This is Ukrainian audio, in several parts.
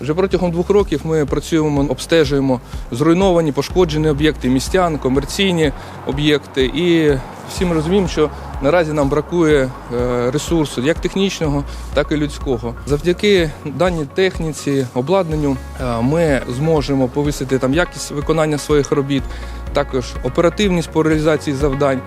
Вже протягом двох років ми працюємо, обстежуємо зруйновані, пошкоджені об'єкти містян, комерційні об'єкти. І всі ми розуміємо, що наразі нам бракує е, ресурсу як технічного, так і людського. Завдяки даній техніці, обладнанню е, ми зможемо повисити там якість виконання своїх робіт, також оперативність по реалізації завдань.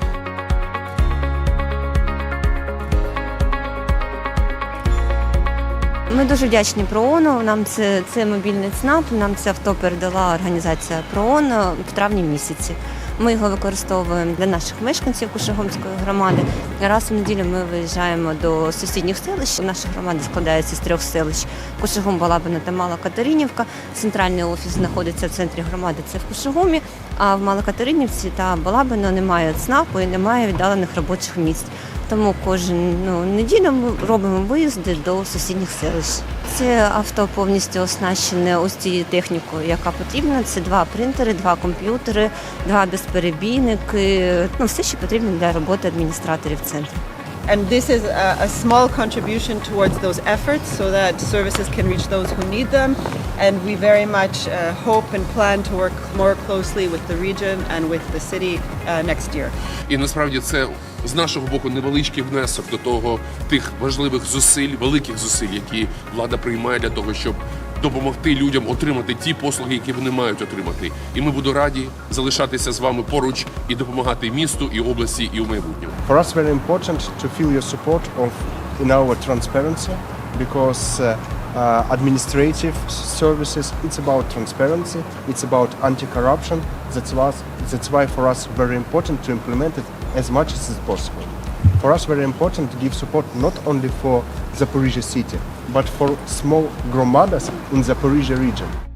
Ми дуже вдячні ПРООНу. Нам це, це мобільний ЦНАП, нам це авто передала організація ПРООН в травні місяці. Ми його використовуємо для наших мешканців Кушегомської громади. Раз в неділю ми виїжджаємо до сусідніх селищ. Наша громада складається з трьох селищ: Кушегум, Балабина та Мала Катеринівка. Центральний офіс знаходиться в центрі громади. Це в Кушегумі. А в Малокатеринівці та Балабино немає ЦНАПу і немає віддалених робочих місць. Тому кожен ну, неділю ми робимо виїзди до сусідніх селищ. Це авто повністю оснащене ось цією технікою, яка потрібна. Це два принтери, два комп'ютери, два безперебійники. Ну, все, що потрібно для роботи адміністраторів центру. And this is a, a small contribution towards those efforts so that services can reach those who need them. And we very much uh, hope and plan to work more closely with the region and with the city uh, next year. І насправді це з нашого боку невеличкий внесок до того тих важливих зусиль, великих зусиль, які влада приймає для того, щоб допомогти людям отримати ті послуги, які вони мають отримати. І ми будемо раді залишатися з вами поруч і допомагати місту і області, і у майбутньому. For us, very important to feel your support of in our transparency because uh, uh, administrative services it's about transparency, it's about anti-corruption. That's why that's why for us very important to implement it as much as is possible. For us, very important to give support not only for Zaporizhia city, but for small gromadas in Zaporizhia region.